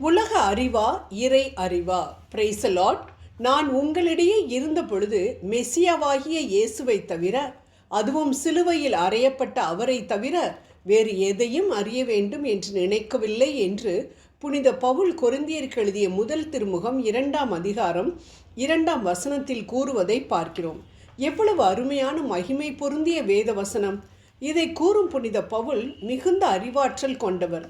உலக அறிவா இறை அறிவா பிரைசலாட் நான் உங்களிடையே இருந்த பொழுது மெசியாவாகிய இயேசுவை தவிர அதுவும் சிலுவையில் அறையப்பட்ட அவரை தவிர வேறு எதையும் அறிய வேண்டும் என்று நினைக்கவில்லை என்று புனித பவுல் கொருந்தியருக்கு எழுதிய முதல் திருமுகம் இரண்டாம் அதிகாரம் இரண்டாம் வசனத்தில் கூறுவதை பார்க்கிறோம். எவ்வளவு அருமையான மகிமை பொருந்திய வேத வசனம் இதை கூறும் புனித பவுல் மிகுந்த அறிவாற்றல் கொண்டவர்.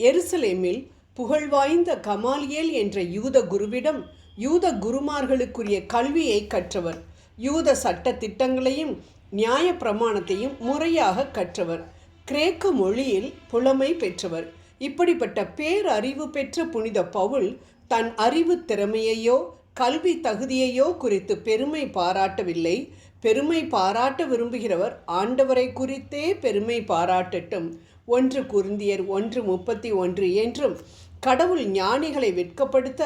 எருசலேமில் புகழ்வாய்ந்த கமாலியேல் என்ற யூத குருவிடம் யூத குருமார்களுக்குரிய கல்வியை கற்றவர். யூத சட்ட திட்டங்களையும் நியாய பிரமாணத்தையும் முறையாக கற்றவர். கிரேக்க மொழியில் புலமை பெற்றவர். இப்படிப்பட்ட பேரறிவு பெற்ற புனித பவுல் தன் அறிவு திறமையையோ கல்வி தகுதியையோ குறித்து பெருமை பாராட்டவில்லை. பெருமை பாராட்ட விரும்புகிறவர் ஆண்டவரை குறித்தே பெருமை பாராட்டட்டும். ஒன்று குருந்தியர் ஒன்று முப்பத்தி ஒன்று என்றும் கடவுள் ஞானிகளை வெட்கப்படுத்த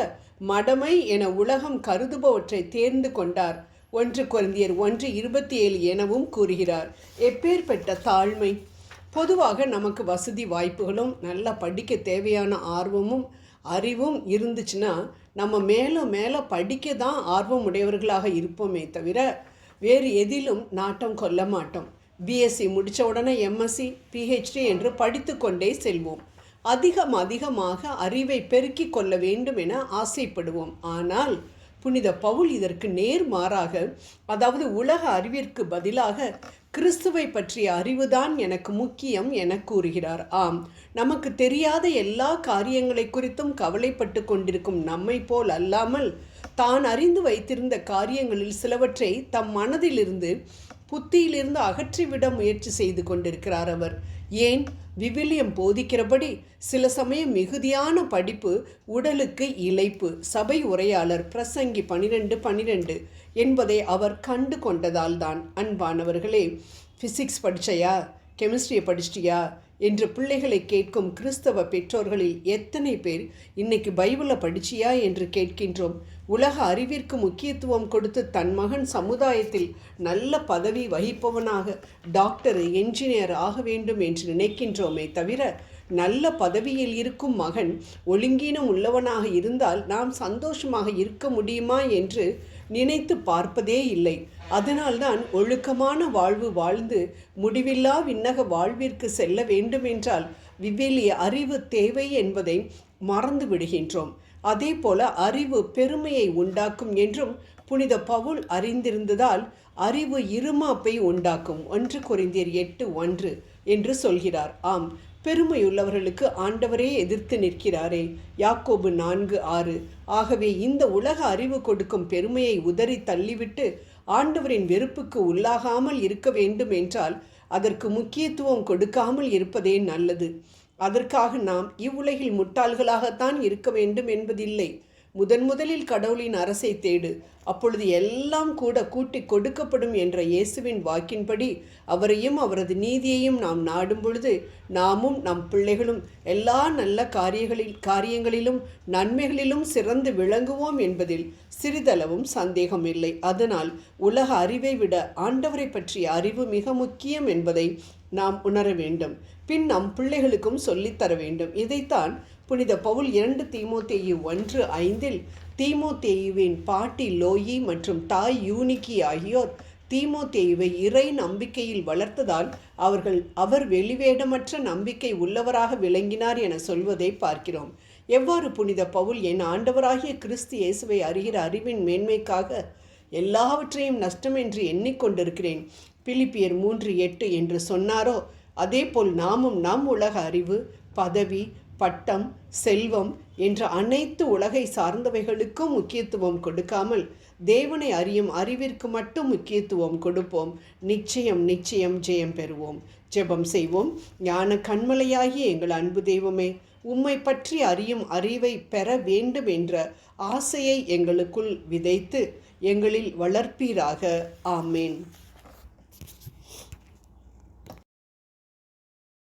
மடமை என உலகம் கருதுபவற்றை தேர்ந்து கொண்டார். ஒன்று குழந்தையர் ஒன்று இருபத்தி ஏழு எனவும் கூறுகிறார். எப்பேற்பட்ட தாழ்மை? பொதுவாக நமக்கு வசதி வாய்ப்புகளும் நல்லா படிக்க தேவையான ஆர்வமும் அறிவும் இருந்துச்சுன்னா நம்ம மேலும் மேலே படிக்க தான் ஆர்வம் உடையவர்களாக இருப்போமே தவிர வேறு எதிலும் நாட்டம் கொள்ள மாட்டோம். பிஎஸ்சி முடித்த உடனே எம்எஸ்சி பிஹெச்டி என்று படித்து கொண்டே செல்வோம். அதிகம் அதிகமாக அறிவை பெருக்கிக் கொள்ள வேண்டும் என ஆசைப்படுவோம். ஆனால் புனித பவுல் இதற்கு நேர்மாறாக அதாவது உலக அறிவிற்கு பதிலாக கிறிஸ்துவை பற்றிய அறிவுதான் எனக்கு முக்கியம் என கூறுகிறார். ஆம் நமக்கு தெரியாத எல்லா காரியங்களை குறித்தும் கவலைப்பட்டு கொண்டிருக்கும் நம்மை போல் அல்லாமல் தான் அறிந்து வைத்திருந்த காரியங்களில் சிலவற்றை தம் மனதிலிருந்து புத்தியிலிருந்து அகற்றிவிட முயற்சி செய்து கொண்டிருக்கிறார் அவர். ஏன்? விவிலியம் போதிக்கிறபடி சில சமயம் மிகுதியான படிப்பு உடலுக்கு இழைப்பு சபை உரையாளர் பிரசங்கி பனிரெண்டு பனிரெண்டு என்பதை அவர் கண்டு கொண்டதால் தான் அன்பானவர்களே ஃபிசிக்ஸ் படிச்சையா? கெமிஸ்ட்ரியை படிச்சிட்டியா? என்று பிள்ளைகளை கேட்கும் கிறிஸ்தவ பெற்றோர்களில் எத்தனை பேர் இன்னைக்கு பைபிளை படிச்சியா என்று கேட்கின்றோம். உலக அறிவிற்கு முக்கியத்துவம் கொடுத்து தன் மகன் சமுதாயத்தில் நல்ல பதவி வகிப்பவனாக டாக்டர் என்ஜினியர் ஆக வேண்டும் என்று நினைக்கின்றோமே தவிர நல்ல பதவியில் இருக்கும் மகன் ஒழுங்கீனம் உள்ளவனாக இருந்தால் நாம் சந்தோஷமாக இருக்க முடியுமா என்று நினைத்து பார்ப்பதே இல்லை. அதனால்தான் ஒழுக்கமான வாழ்வு வாழ்ந்து முடிவில்லா விண்ணக வாழ்விற்கு செல்ல வேண்டுமென்றால் விவேலிய அறிவு தேவை என்பதை மறந்து விடுகின்றோம். அதே போல அறிவு பெருமையை உண்டாக்கும் என்றும் புனித பவுல் அறிந்திருந்ததால் அறிவு இருமாப்பை உண்டாக்கும். ஒன்று குறைந்தீர் எட்டு ஒன்று. என்று சொல்கிறார். ஆம் பெருமையுள்ளவர்களுக்கு ஆண்டவரே எதிர்த்து நிற்கிறாரே. யாக்கோபு நான்கு ஆறு. ஆகவே இந்த உலக அறிவு கொடுக்கும் பெருமையை உதறி தள்ளிவிட்டு ஆண்டவரின் வெறுப்புக்கு உள்ளாகாமல் இருக்க வேண்டும் என்றால் அதற்கு முக்கியத்துவம் கொடுக்காமல் இருப்பதே நல்லது. அதற்காக நாம் இவ்வுலகில் முட்டாள்களாகத்தான் இருக்க வேண்டும் என்பதில்லை. முதன் முதலில் கடவுளின் அரசை தேடு. அப்பொழுது எல்லாம் கூட கூட்டி கொடுக்கப்படும் என்ற இயேசுவின் வாக்கின்படி அவரையும் அவரது நீதியையும் நாம் நாடும் பொழுது நாமும் நம் பிள்ளைகளும் எல்லா நல்ல காரியங்களில் காரியங்களிலும் நன்மைகளிலும் சிறந்து விளங்குவோம் என்பதில் சிறிதளவும் சந்தேகம் இல்லை அதனால் உலக அறிவை விட ஆண்டவரை பற்றிய அறிவு மிக முக்கியம் என்பதை நாம் உணர வேண்டும். பின் நம் பிள்ளைகளுக்கும் சொல்லித்தர வேண்டும். இதைத்தான் புனித பவுல் இரண்டு தீமோத்தேயு ஒன்று ஐந்தில் தீமோத்தேயுவின் பாட்டி லோயி மற்றும் தாய் யூனிக்கி ஆகியோர் தீமோத்தேயுவை இறை நம்பிக்கையில் வளர்த்ததால் அவர்கள் அவர் வெளிவேடமற்ற நம்பிக்கை உள்ளவராக விளங்கினார் என சொல்வதை பார்க்கிறோம். எவ்வாறு புனித பவுல் என் ஆண்டவராகிய கிறிஸ்து இயேசுவை அறிகிற அறிவின் மேன்மைக்காக எல்லாவற்றையும் நஷ்டம் என்று எண்ணிக்கொண்டிருக்கிறேன்? பிலிப்பியர் மூன்று எட்டு என்று சொன்னாரோ? அதேபோல் நாமும் நம் உலக அறிவு பதவி பட்டம் செல்வம் என்ற அனைத்து உலகை சார்ந்தவைகளுக்கும் முக்கியத்துவம் கொடுக்காமல் தேவனை அறியும் அறிவிற்கு மட்டும் முக்கியத்துவம் கொடுப்போம். நிச்சயம் நிச்சயம் ஜெயம் பெறுவோம். ஜெபம் செய்வோம். ஞான கண்மலையாகி எங்கள் அன்பு தெய்வமே உம்மை பற்றி அறியும் அறிவை பெற வேண்டும் என்ற ஆசையை எங்களுக்குள் விதைத்து எங்களில் வளர்ப்பீராக. ஆமேன்.